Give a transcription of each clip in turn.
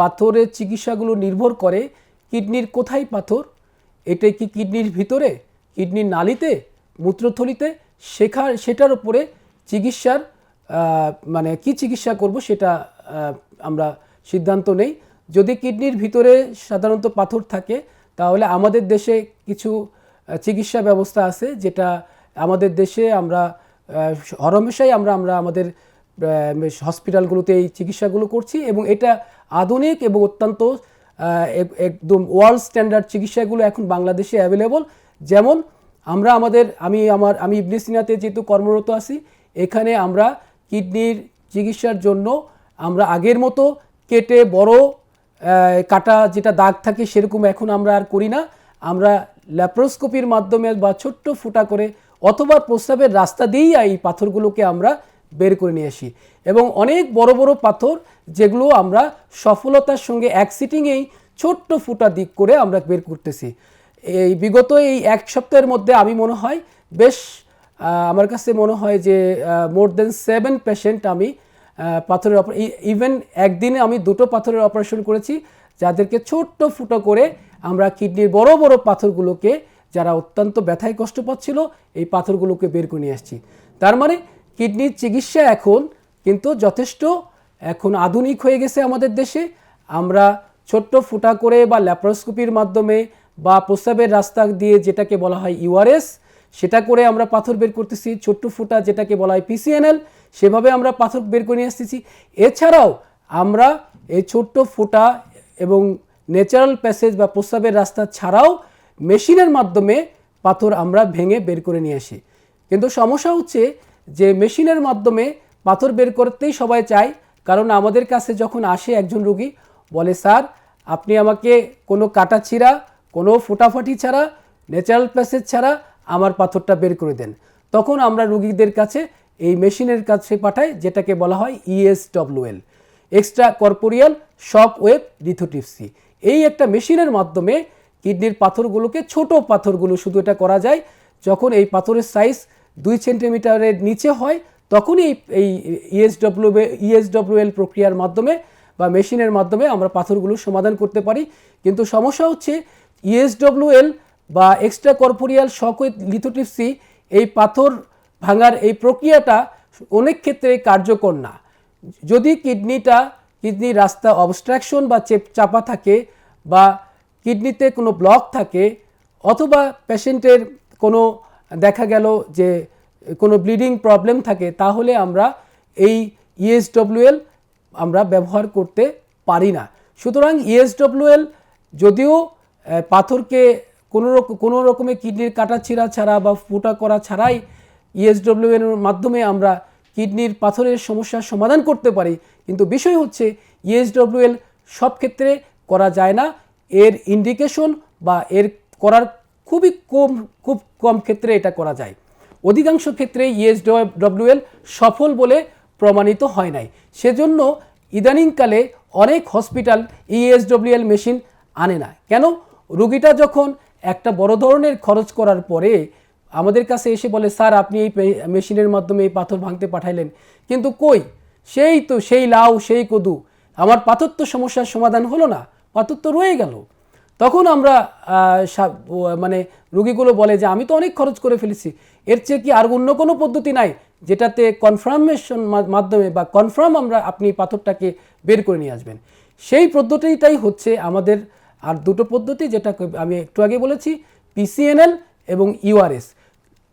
পাথরের চিকিৎসাগুলো নির্ভর করে কিডনির কোথায় পাথর, এটা কি কিডনির ভিতরে, কিডনির নালিতে, মূত্রথলিতে শেখা সেটার উপরে চিকিৎসার মানে কি চিকিৎসা করব সেটা আমরা সিদ্ধান্ত নেই। যদি কিডনির ভিতরে সাধারণত পাথর থাকে, তাহলে আমাদের দেশে কিছু চিকিৎসা ব্যবস্থা আছে যেটা আমাদের দেশে আমরা হরমেশাই আমরা আমরা আমাদের হসপিটালগুলোতে এই চিকিৎসাগুলো করছি এবং এটা আধুনিক এবং অত্যন্ত একদম ওয়ার্ল্ড স্ট্যান্ডার্ড চিকিৎসাগুলো এখন বাংলাদেশে অ্যাভেলেবল যেমন আমরা আমাদের, আমি আমার, আমি ইবনে সিনাতে যেহেতু কর্মরত আছি, এখানে আমরা কিডনির চিকিৎসার জন্য আমরা আগের মতো কেটে বড় কাটা যেটা দাগ থাকে সেরকম এখন আমরা আর করি না। আমরা ল্যাপ্রোস্কোপির মাধ্যমে বা ছোট্ট ফুটা করে অথবা প্রস্রাবের রাস্তা দিয়েই এই পাথরগুলোকে আমরা বের করে নিয়ে আসি। এবং অনেক বড় বড় পাথর যেগুলো আমরা সফলতার সঙ্গে এক সিটিংয়েই ছোট্ট ফুটা দিক করে আমরা বের করতেছি। এই বিগত এই এক সপ্তাহের মধ্যে আমি মনে হয় বেশ আমার কাছে মনে হয় যে মোর দেন সেভেন পেশেন্ট আমি পাথরের ইভেন একদিনে আমি দুটো পাথরের অপারেশন করেছি, যাদেরকে ছোট্ট ফুটো করে আমরা কিডনির বড় বড় পাথরগুলোকে, যারা অত্যন্ত ব্যথায় কষ্ট পাচ্ছিল, এই পাথরগুলোকে বের করে নিয়ে আসছি। তার মানে কিডনির চিকিৎসা এখন কিন্তু যথেষ্ট, এখন আধুনিক হয়ে গেছে আমাদের দেশে। আমরা ছোট্ট ফুটা করে বা ল্যাপ্রোস্কোপির মাধ্যমে বা প্রস্রাবের রাস্তা দিয়ে যেটাকে বলা হয় ইউআরএস, সেটা করে আমরা পাথর বের করতেছি। ছোট্ট ফুটা যেটাকে বলা হয় পিসিএনএল, সেভাবে আমরা পাথর বের করে নিয়ে আসতেছি। এছাড়াও আমরা এই ছোট্ট ফুটা এবং ন্যাচারাল প্যাসেজ বা প্রস্রাবের রাস্তা ছাড়াও মেশিনের মাধ্যমে পাথর আমরা ভেঙে বের করে নিয়ে আসি। কিন্তু সমস্যা হচ্ছে যে মেশিনের মাধ্যমে পাথর বের করতেই সবাই চায়, কারণ আমাদের কাছে যখন আসে একজন রুগী, বলে, স্যার, আপনি আমাকে কোনো কাটা ছিঁড়া, কোনো ফোটাফাটি ছাড়া, ন্যাচারাল প্যাসেজ ছাড়া আমার পাথরটা বের করে দেন। তখন আমরা রুগীদের কাছে এই মেশিনের কাছে পাঠাই, যেটাকে বলা হয় ESWL extra corporeal shock wave lithotripsy এই একটা মেশিনের মাধ্যমে কিডনির পাথরগুলোকে, ছোট পাথরগুলো শুধু এটা করা যায়, যখন এই পাথরের সাইজ দুই সেন্টিমিটারের নিচে হয়, তখনই এই ইএসডব্লিউ ইএসডব্লিউএল প্রক্রিয়ার মাধ্যমে বা মেশিনের মাধ্যমে আমরা পাথরগুলো সমাধান করতে পারি। কিন্তু সমস্যা হচ্ছে ইএসডব্লিউএল বা extra corporeal shock wave lithotripsy এই পাথর ভাঙার এই প্রক্রিয়াটা অনেক ক্ষেত্রে কার্যকর না। যদি কিডনিটা কিডনির রাস্তা অবস্ট্রাকশন বা চেপ, চাপা থাকে বা কিডনিতে কোনো ব্লক থাকে অথবা পেশেন্টের কোনো দেখা গেল যে কোনো ব্লিডিং প্রবলেম থাকে, তাহলে আমরা এই E ইএসডব্লিউএল আমরা ব্যবহার করতে পারি না। সুতরাং E ইএসডব্লিউএল যদিও পাথরকে কোনো রকম কোনো রকমের কিডনির কাটা ছিঁড়া ছাড়া বা ফুটা করা ছাড়াই ইএসডব্লিউএল এর মাধ্যমে আমরা কিডনির পাথরের সমস্যার সমাধান করতে পারি। কিন্তু বিষয় হচ্ছে E ইএসডব্লিউএল সব ক্ষেত্রে করা যায় না। এর ইন্ডিকেশন বা এর করার খুবই কম, খুব কম ক্ষেত্রে এটা করা যায়। অধিকাংশ ক্ষেত্রে E ইএসডব্লিউএল সফল বলে প্রমাণিত হয় নাই। সেজন্য ইদানিংকালে অনেক হসপিটাল E ইএসডব্লিউএল মেশিন আনে না। কেন? রুগীটা যখন একটা বড় ধরনের খরচ করার পরে আমাদের কাছে এসে বলে, স্যার, আপনি এই মেশিনের মাধ্যমে এই পাথর ভাঙতে পাঠাইলেন। কিন্তু কই? সেই তো, সেই লাউ, সেই কদু। আমার পাথর তো সমস্যার সমাধান হলো না, পাথর তো রয়ে গেল। তখন আমরা মানে রুগীগুলো বলে যে, আমি তো অনেক খরচ করে ফেলেছি। এর চেয়ে কি আর অন্য কোনো পদ্ধতি নাই? যেটাতে কনফার্মেশন মাধ্যমে বা কনফার্ম আমরা আপনি পাথরটাকে বের করে নিয়ে আসবেন। সেই পদ্ধতিটাই হচ্ছে আমাদের আর দুটো পদ্ধতি যেটা আমি একটু আগে বলেছি পিসিএনএল এবং ইউআরএস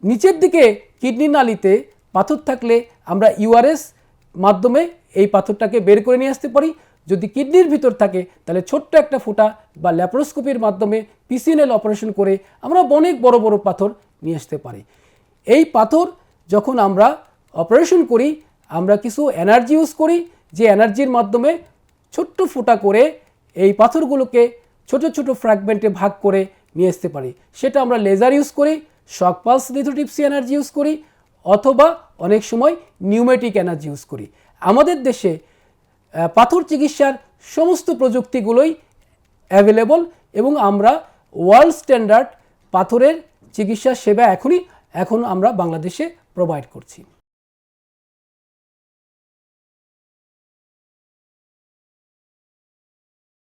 নিচের দিকে কিডনি নালিতে পাথর থাকলে আমরা ইউআরএস মাধ্যমে এই পাথরটাকে বের করে নিয়ে আসতে পারি। যদি কিডনির ভিতর থাকে, তাহলে ছোট্ট একটা ফোঁটা বা ল্যাপ্রোস্কোপির মাধ্যমে পিসিএনএল অপারেশন করে আমরা অনেক বড় বড় পাথর নিয়ে আসতে পারি। এই পাথর যখন আমরা অপারেশন করি, আমরা কিছু এনার্জি ইউজ করি, যে এনার্জির মাধ্যমে ছোট্ট ফোঁটা করে এই পাথরগুলোকে ছোট ছোট ফ্র্যাগমেন্টে ভাগ করে নিয়ে আসতে পারি। সেটা আমরা লেজার ইউজ করি, shock pulse lithotripsy energy use করি, অথবা অনেক সময় নিউমেটিক এনার্জি ইউজ করি। আমাদের দেশে পাথর চিকিৎসার সমস্ত প্রযুক্তিগুলোই অ্যাভেলেবল এবং আমরা ওয়ার্ল্ড স্ট্যান্ডার্ড পাথরের চিকিৎসা সেবা এখনই, এখন আমরা বাংলাদেশে প্রোভাইড করছি।